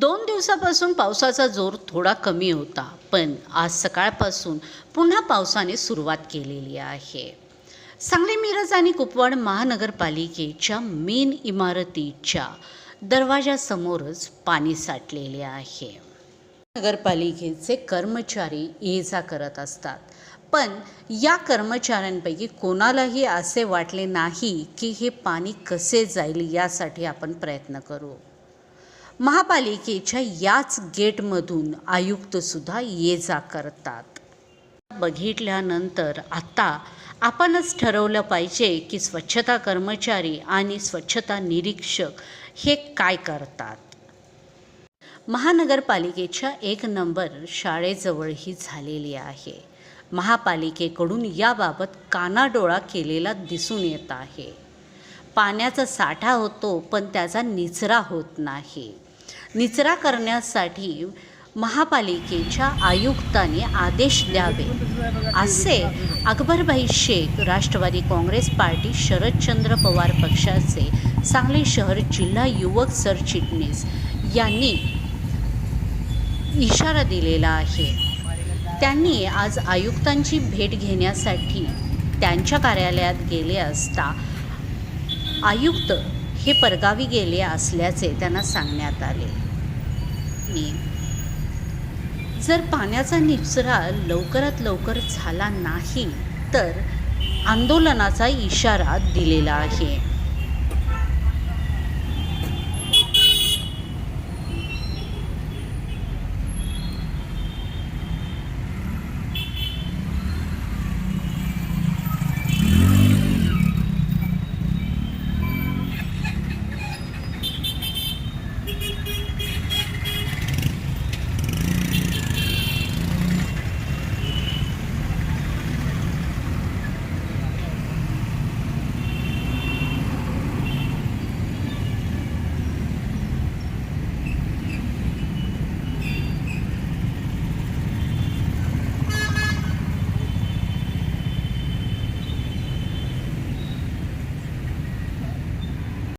दोन दिवसापासून पावसाचा जोर थोडा कमी होता पण आज सकाळपासून पुन्हा पावसाने सुरुवात केलेली आहे. सांगली मिरज आणि कुपवाड महानगरपालिकेच्या मेन इमारतीच्या दरवाजासमोरच पाणी साठलेले आहे. नगरपालिकेचे कर्मचारी ये जा करत असतात पण या कर्मचाऱ्यांपैकी कोणालाही असे वाटले नाही की हे पाणी कसे जाईल यासाठी आपण प्रयत्न करू. महापालिकेच्या याच गेटमधून आयुक्तसुद्धा ये जा करतात. बघितल्यानंतर आता आपणच ठरवलं पाहिजे की स्वच्छता कर्मचारी आणि स्वच्छता निरीक्षक हे काय करतात. महानगरपालिकेच्या एक नंबर शाळेजवळ ही झालेली आहे. महापालिकेकडून याबाबत कानाडोळा केलेला दिसून येत आहे. पाण्याचा साठा होतो पण त्याचा निचरा होत नाही. निचरा करण्यासाठी महापालिकेच्या आयुक्ताने आदेश द्यावे. असे अकबरभाई शेख राष्ट्रवादी काँग्रेस पार्टी शरदचंद्र पवार पक्षाचे सांगली शहर जिल्हा युवक सरचिटणीस यांनी इशारा दिलेला आहे. त्यांनी आज आयुक्तांची भेट घेण्यासाठी त्यांच्या कार्यालयात गेले असता आयुक्त हे परगावी गेले असल्याचे त्यांना सांगण्यात आले. जर पाण्याचा निचरा लवकरात लवकर झाला नाही तर आंदोलनाचा इशारा दिलेला आहे.